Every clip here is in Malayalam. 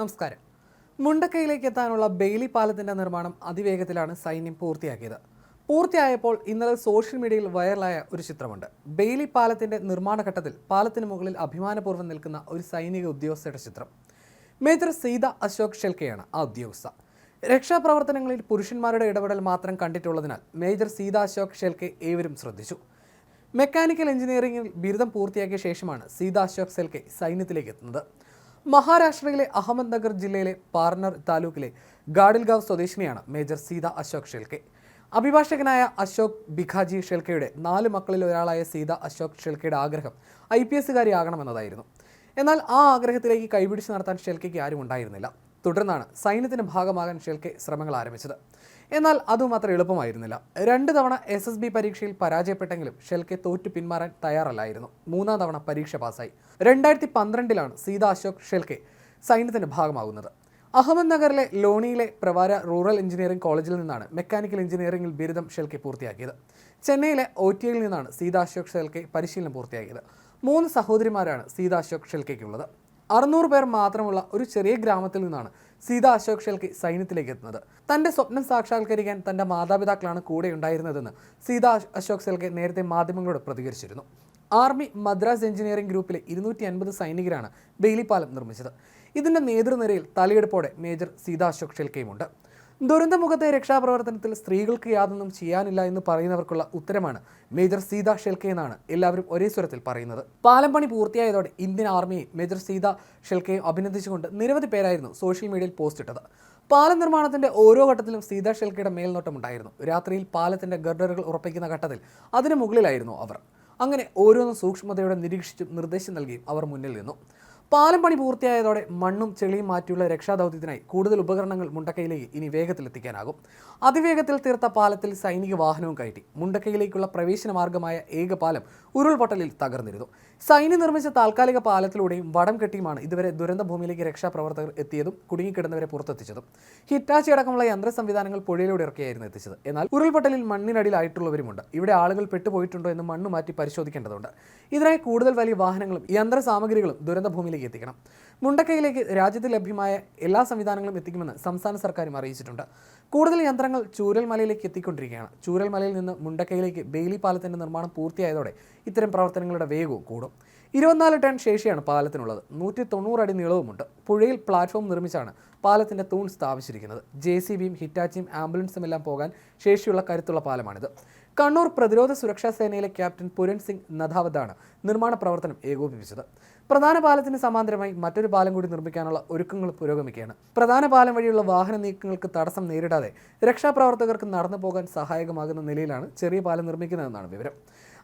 നമസ്കാരം. മുണ്ടക്കയിലേക്ക് എത്താനുള്ള ബെയിലി പാലത്തിന്റെ നിർമ്മാണം അതിവേഗത്തിലാണ് സൈന്യം പൂർത്തിയാക്കിയത്. പൂർത്തിയായപ്പോൾ ഇന്നലെ സോഷ്യൽ മീഡിയയിൽ വൈറലായ ഒരു ചിത്രമുണ്ട്. ബെയിലി പാലത്തിന്റെ നിർമ്മാണ ഘട്ടത്തിൽ പാലത്തിന് മുകളിൽ അഭിമാനപൂർവം നിൽക്കുന്ന ഒരു സൈനിക ഉദ്യോഗസ്ഥയുടെ ചിത്രം. മേജർ സീത അശോക് ഷെൽക്കെയാണ് ആ ഉദ്യോഗസ്ഥ. രക്ഷാപ്രവർത്തനങ്ങളിൽ പുരുഷന്മാരുടെ ഇടപെടൽ മാത്രം കണ്ടിട്ടുള്ളതിനാൽ മേജർ സീത അശോക് ഷെൽക്കെ ഏവരും ശ്രദ്ധിച്ചു. മെക്കാനിക്കൽ എഞ്ചിനീയറിംഗിൽ ബിരുദം പൂർത്തിയാക്കിയ ശേഷമാണ് സീത അശോക് സെൽക്കെ സൈന്യത്തിലേക്ക് എത്തുന്നത്. മഹാരാഷ്ട്രയിലെ അഹമ്മദ് നഗർ ജില്ലയിലെ പാർണർ താലൂക്കിലെ ഗാഡിൽഗാവ് സ്വദേശിനിയാണ് മേജർ സീത അശോക് ഷെൽക്കെ. അഭിഭാഷകനായ അശോക് ബിഖാജി ഷെൽക്കയുടെ നാല് മക്കളിൽ ഒരാളായ സീത അശോക് ഷെൽക്കയുടെ ആഗ്രഹം ഐ പി എസുകാരിയാകണമെന്നതായിരുന്നു എന്നാൽ ആ ആഗ്രഹത്തിലേക്ക് കൈപിടിച്ച് നടത്താൻ ഷെൽക്കയ്ക്ക് ആരും ഉണ്ടായിരുന്നില്ല തുടർന്നാണ് സൈന്യത്തിന്റെ ഭാഗമാകാൻ ഷെൽക്കെ ശ്രമങ്ങൾ ആരംഭിച്ചത്. എന്നാൽ അതും അത്ര എളുപ്പമായിരുന്നില്ല. രണ്ട് തവണ എസ് എസ് ബി പരീക്ഷയിൽ പരാജയപ്പെട്ടെങ്കിലും ഷെൽക്കെ തോറ്റു പിന്മാറാൻ തയ്യാറല്ലായിരുന്നു. മൂന്നാം തവണ പരീക്ഷ പാസ്സായി. രണ്ടായിരത്തി പന്ത്രണ്ടിലാണ് സീത അശോക് ഷെൽക്കെ സൈന്യത്തിന്റെ ഭാഗമാകുന്നത്. അഹമ്മദ് നഗറിലെ ലോണിയിലെ പ്രവാര റൂറൽ എഞ്ചിനീയറിംഗ് കോളേജിൽ നിന്നാണ് മെക്കാനിക്കൽ എഞ്ചിനീയറിംഗിൽ ബിരുദം ഷെൽക്കെ പൂർത്തിയാക്കിയത്. ചെന്നൈയിലെ ഒ ടി നിന്നാണ് സീത അശോക് ഷെൽക്കെ പരിശീലനം പൂർത്തിയാക്കിയത്. മൂന്ന് സഹോദരിമാരാണ് സീത അശോക് ഷെൽക്കെക്കുള്ളത് അറുന്നൂറ് പേർ മാത്രമുള്ള ഒരു ചെറിയ ഗ്രാമത്തിൽ നിന്നാണ് സീത അശോക് ഷെൽക്ക് സൈന്യത്തിലേക്ക് എത്തുന്നത്. തന്റെ സ്വപ്നം സാക്ഷാത്കരിക്കാൻ തന്റെ മാതാപിതാക്കളാണ് കൂടെ ഉണ്ടായിരുന്നതെന്ന് സീത അശോക് ഷെൽക്ക് നേരത്തെ മാധ്യമങ്ങളോട് പ്രതികരിച്ചിരുന്നു. ആർമി മദ്രാസ് എഞ്ചിനീയറിംഗ് ഗ്രൂപ്പിലെ ഇരുന്നൂറ്റി അൻപത് സൈനികരാണ് ബെയിലിപ്പാലം നിർമ്മിച്ചത്. ഇതിന്റെ നേതൃനിരയിൽ തലയെടുപ്പോടെ മേജർ സീത അശോക് ഷെൽക്കെയുമുണ്ട്. ദുരന്തമുഖത്തെ രക്ഷാപ്രവർത്തനത്തിൽ സ്ത്രീകൾക്ക് യാതൊന്നും ചെയ്യാനില്ല എന്ന് പറയുന്നവർക്കുള്ള ഉത്തരമാണ് മേജർ സീത ഷെൽക്കെ എന്നാണ് എല്ലാവരും ഒരേ സ്വരത്തിൽ പറയുന്നത്. പാലം പണി പൂർത്തിയായതോടെ ഇന്ത്യൻ ആർമിയെ മേജർ സീത ഷെൽക്കെയും അഭിനന്ദിച്ചുകൊണ്ട് നിരവധി പേരായിരുന്നു സോഷ്യൽ മീഡിയയിൽ പോസ്റ്റ് ഇട്ടത്. പാലം നിർമ്മാണത്തിന്റെ ഓരോ ഘട്ടത്തിലും സീത ഷെൽക്കയുടെ മേൽനോട്ടം ഉണ്ടായിരുന്നു രാത്രിയിൽ പാലത്തിന്റെ ഗർഡറുകൾ ഉറപ്പിക്കുന്ന ഘട്ടത്തിൽ അതിന് മുകളിലായിരുന്നു അവർ. അങ്ങനെ ഓരോന്നും സൂക്ഷ്മതയോടെ നിരീക്ഷിച്ചും നിർദ്ദേശം നൽകിയും അവർ മുന്നിൽ നിന്നു. പാലം പണി പൂർത്തിയായതോടെ മണ്ണും ചെളിയും മാറ്റിയുള്ള രക്ഷാദൗത്യത്തിനായി കൂടുതൽ ഉപകരണങ്ങൾ മുണ്ടക്കയിലേക്ക് ഇനി വേഗത്തിൽ എത്തിക്കാനാകും അതിവേഗത്തിൽ തീർത്ത പാലത്തിൽ സൈനിക വാഹനവും കയറ്റി മുണ്ടക്കയിലേക്കുള്ള പ്രവേശന മാർഗമായ ഏക പാലം ഉരുൾപൊട്ടലിൽ തകർന്നിരുന്നു. സൈന്യം നിർമ്മിച്ച താൽക്കാലിക പാലത്തിലൂടെയും വടം കെട്ടിയുമാണ് ഇതുവരെ ദുരന്ത ഭൂമിയിലേക്ക് രക്ഷാപ്രവർത്തകർ എത്തിയതും കുടുങ്ങിക്കിടന്നവരെ പുറത്തെത്തിച്ചതും. ഹിറ്റാച്ചി അടക്കമുള്ള യന്ത്ര സംവിധാനങ്ങൾ പുഴയിലൂടെ ഇറക്കിയായിരുന്നു എത്തിച്ചത്. എന്നാൽ ഉരുൾപൊട്ടലിൽ മണ്ണിനടിയിലായിട്ടുള്ളവരുമുണ്ട്. ഇവിടെ ആളുകൾ പെട്ടുപോയിട്ടുണ്ടോ എന്ന് മണ്ണ് മാറ്റി പരിശോധിക്കേണ്ടതുണ്ട്. ഇതിനായി കൂടുതൽ വലിയ വാഹനങ്ങളും യന്ത്ര സാമഗ്രികളും ദുരന്ത ഭൂമിയിലേക്ക് എത്തിക്കണം. മുണ്ടക്കയിലേക്ക് രാജ്യത്ത് ലഭ്യമായ എല്ലാ സംവിധാനങ്ങളും എത്തിക്കുമെന്ന് സംസ്ഥാന സർക്കാരും അറിയിച്ചിട്ടുണ്ട്. കൂടുതൽ യന്ത്രങ്ങൾ ചൂരൽമലയിലേക്ക് എത്തിക്കൊണ്ടിരിക്കുകയാണ്. ചൂരൽമലയിൽ നിന്ന് മുണ്ടക്കയിലേക്ക് ബെയിലി പാലത്തിന്റെ നിർമ്മാണം പൂർത്തിയായതോടെ ഇത്തരം പ്രവർത്തനങ്ങളുടെ വേഗവും കൂടും. ഇരുപത്തിനാല് ടൺ ശേഷിയാണ് പാലത്തിനുള്ളത്. നൂറ്റി തൊണ്ണൂറ് അടി നീളവുമുണ്ട്. പുഴയിൽ പ്ലാറ്റ്ഫോം നിർമ്മിച്ചാണ് പാലത്തിന്റെ തൂൺ സ്ഥാപിച്ചിരിക്കുന്നത്. ജെ സി ബിയും ഹിറ്റാച്ചിയും ആംബുലൻസും എല്ലാം പോകാൻ ശേഷിയുള്ള കരുത്തുള്ള പാലമാണിത്. കണ്ണൂർ പ്രതിരോധ സുരക്ഷാ സേനയിലെ ക്യാപ്റ്റൻ പുരൻ സിംഗ് നഥാവത്താണ് നിർമ്മാണ പ്രവർത്തനം ഏകോപിപ്പിച്ചത്. പ്രധാന പാലത്തിന് സമാന്തരമായി മറ്റൊരു പാലം കൂടി നിർമ്മിക്കാനുള്ള ഒരുക്കങ്ങൾ പുരോഗമിക്കുകയാണ്. പ്രധാന പാലം വഴിയുള്ള വാഹന നീക്കങ്ങൾക്ക് തടസ്സം നേരിടാതെ രക്ഷാപ്രവർത്തകർക്ക് നടന്നു പോകാൻ സഹായകമാകുന്ന നിലയിലാണ് ചെറിയ പാലം നിർമ്മിക്കുന്നതെന്നാണ് വിവരം.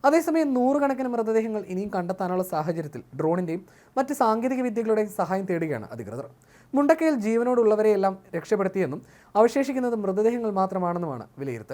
അതേസമയം നൂറുകണക്കിന് മൃതദേഹങ്ങൾ ഇനിയും കണ്ടെത്താനുള്ള സാഹചര്യത്തിൽ ഡ്രോണിന്റെയും മറ്റ് സാങ്കേതിക വിദ്യകളുടെയും സഹായം തേടുകയാണ് അധികൃതർ. മുണ്ടക്കയിൽ ജീവനോടുള്ളവരെയെല്ലാം രക്ഷപ്പെടുത്തിയെന്നും അവശേഷിക്കുന്നത് മൃതദേഹങ്ങൾ മാത്രമാണെന്നുമാണ് വിലയിരുത്തൽ.